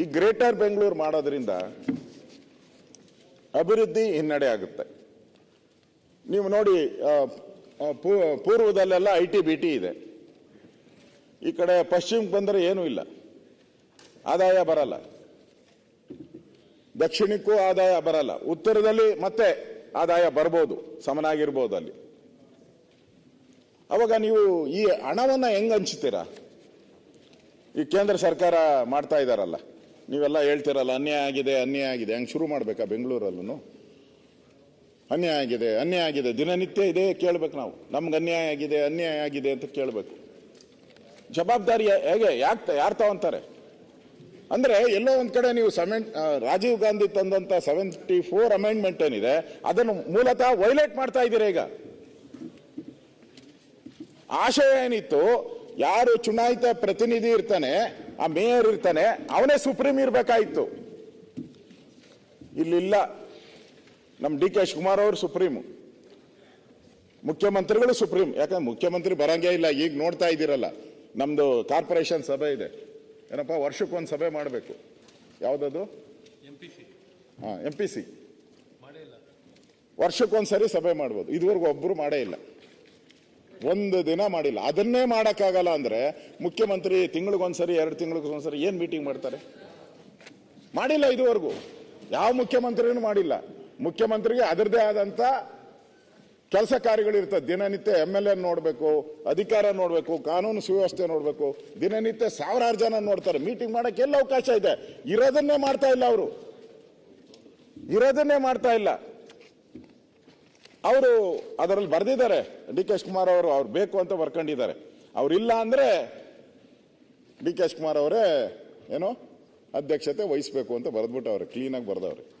ಈ ಗ್ರೇಟರ್ ಬೆಂಗಳೂರು ಮಾಡೋದ್ರಿಂದ ಅಭಿವೃದ್ಧಿ ಹಿನ್ನಡೆ ಆಗುತ್ತೆ. ನೀವು ನೋಡಿ ಪೂರ್ವದಲ್ಲೆಲ್ಲ ಐ ಟಿ ಬಿ ಟಿ ಇದೆ. ಈ ಕಡೆ ಪಶ್ಚಿಮಕ್ಕೆ ಬಂದರೆ ಏನೂ ಇಲ್ಲ. ಆದಾಯ ಬರಲ್ಲ. ದಕ್ಷಿಣಕ್ಕೂ ಆದಾಯ ಬರಲ್ಲ. ಉತ್ತರದಲ್ಲಿ ಮತ್ತೆ ಆದಾಯ ಬರ್ಬೋದು, ಸಮನಾಗಿರ್ಬೋದು ಅಲ್ಲಿ. ಅವಾಗ ನೀವು ಈ ಹಣವನ್ನು ಹೆಂಗ್ ಹಂಚ್ತೀರಾ? ಈ ಕೇಂದ್ರ ಸರ್ಕಾರ ಮಾಡ್ತಾ ಇದಾರಲ್ಲ. ನೀವೆಲ್ಲ ಹೇಳ್ತಿರಲ್ಲ, ಅನ್ಯಾಯ ಆಗಿದೆ ಅನ್ಯಾಯ ಆಗಿದೆ. ಹಂಗೆ ಶುರು ಮಾಡಬೇಕಾ ಬೆಂಗಳೂರಲ್ಲೂ ಅನ್ಯಾಯ ಆಗಿದೆ ಅನ್ಯಾಯ ಆಗಿದೆ. ದಿನನಿತ್ಯ ಇದೇ ಕೇಳ್ಬೇಕು ನಾವು. ನಮ್ಗೆ ಅನ್ಯಾಯ ಆಗಿದೆ ಅನ್ಯಾಯ ಆಗಿದೆ ಅಂತ ಕೇಳಬೇಕು. ಜವಾಬ್ದಾರಿ ಹೇಗೆ? ಯಾಕೆ ಯಾರು ತಗೊಂತಾರೆ ಅಂದ್ರೆ ಎಲ್ಲೋ ಒಂದು ಕಡೆ ನೀವು ಸೆವೆನ್ ರಾಜೀವ್ ಗಾಂಧಿ ತಂದಂತ ಸೆವೆಂಟಿ ಫೋರ್ ಅಮೆಂಡ್ಮೆಂಟ್ ಏನಿದೆ, ಅದನ್ನು ಮೂಲತಃ ವೈಲೇಟ್ ಮಾಡ್ತಾ ಇದ್ದೀರಾ ಈಗ? ಆಶಯ ಏನಿತ್ತು, ಯಾರು ಚುನಾಯಿತ ಪ್ರತಿನಿಧಿ ಇರ್ತಾನೆ ಆ ಮೇಯರ್ ಇರ್ತಾನೆ ಅವನೇ ಸುಪ್ರೀಂ ಇರಬೇಕಾಯಿತು. ಇಲ್ಲಿಲ್ಲ. ನಮ್ಮ ಡಿ ಕೆ ಶಿವಕುಮಾರ್ ಅವರು ಸುಪ್ರೀಂ. ಮುಖ್ಯಮಂತ್ರಿಗಳು ಸುಪ್ರೀಂ. ಯಾಕಂದ್ರೆ ಮುಖ್ಯಮಂತ್ರಿ ಬರಂಗೇ ಇಲ್ಲ ಈಗ ನೋಡ್ತಾ ಇದ್ದೀರಲ್ಲ. ನಮ್ದು ಕಾರ್ಪೊರೇಷನ್ ಸಭೆ ಇದೆ. ಏನಪ್ಪ ವರ್ಷಕ್ಕೊಂದು ಸಭೆ ಮಾಡಬೇಕು. ಯಾವುದದು? ಹಾ ಎಂ ಪಿ ಸಿ ವರ್ಷಕ್ಕೊಂದ್ಸರಿ ಸಭೆ ಮಾಡ್ಬೋದು. ಇದುವರೆಗೂ ಒಬ್ಬರು ಮಾಡೇ ಇಲ್ಲ. ಒಂದು ದಿನ ಮಾಡಿಲ್ಲ. ಅದನ್ನೇ ಮಾಡೋಕ್ಕಾಗಲ್ಲ ಅಂದರೆ ಮುಖ್ಯಮಂತ್ರಿ ತಿಂಗಳಿಗೊಂದ್ಸರಿ, ಎರಡು ತಿಂಗಳಿಗೊಂದ್ಸರಿ ಏನು ಮೀಟಿಂಗ್ ಮಾಡ್ತಾರೆ? ಮಾಡಿಲ್ಲ ಇದುವರೆಗೂ. ಯಾವ ಮುಖ್ಯಮಂತ್ರಿನೂ ಮಾಡಿಲ್ಲ. ಮುಖ್ಯಮಂತ್ರಿಗೆ ಅದರದೇ ಆದಂಥ ಕೆಲಸ ಕಾರ್ಯಗಳಿರ್ತದೆ. ದಿನನಿತ್ಯ ಎಂ ಎಲ್ ಎ ನೋಡಬೇಕು, ಅಧಿಕಾರ ನೋಡಬೇಕು, ಕಾನೂನು ಸುವ್ಯವಸ್ಥೆ ನೋಡಬೇಕು. ದಿನನಿತ್ಯ ಸಾವಿರಾರು ಜನ ನೋಡ್ತಾರೆ. ಮೀಟಿಂಗ್ ಮಾಡಕ್ಕೆ ಎಲ್ಲ ಅವಕಾಶ ಇದೆ. ಇರೋದನ್ನೇ ಮಾಡ್ತಾ ಇಲ್ಲ ಅವರು. ಇರೋದನ್ನೇ ಮಾಡ್ತಾ ಇಲ್ಲ. ಅವರು ಅದರಲ್ಲಿ ಬರೆದಿದ್ದಾರೆ. ಡಿ ಕೆ ಕುಮಾರ್ ಅವರು ಅವ್ರು ಬೇಕು ಅಂತ ಬರ್ಕೊಂಡಿದ್ದಾರೆ. ಅವರಿಲ್ಲ ಅಂದರೆ ಡಿ ಕೆ ಕುಮಾರ್ ಅವರೇ ಏನೋ ಅಧ್ಯಕ್ಷತೆ ವಹಿಸ್ಬೇಕು ಅಂತ ಬರೆದ್ಬಿಟ್ಟು ಅವ್ರೆ ಕ್ಲೀನಾಗಿ ಬರೆದವ್ರೆ.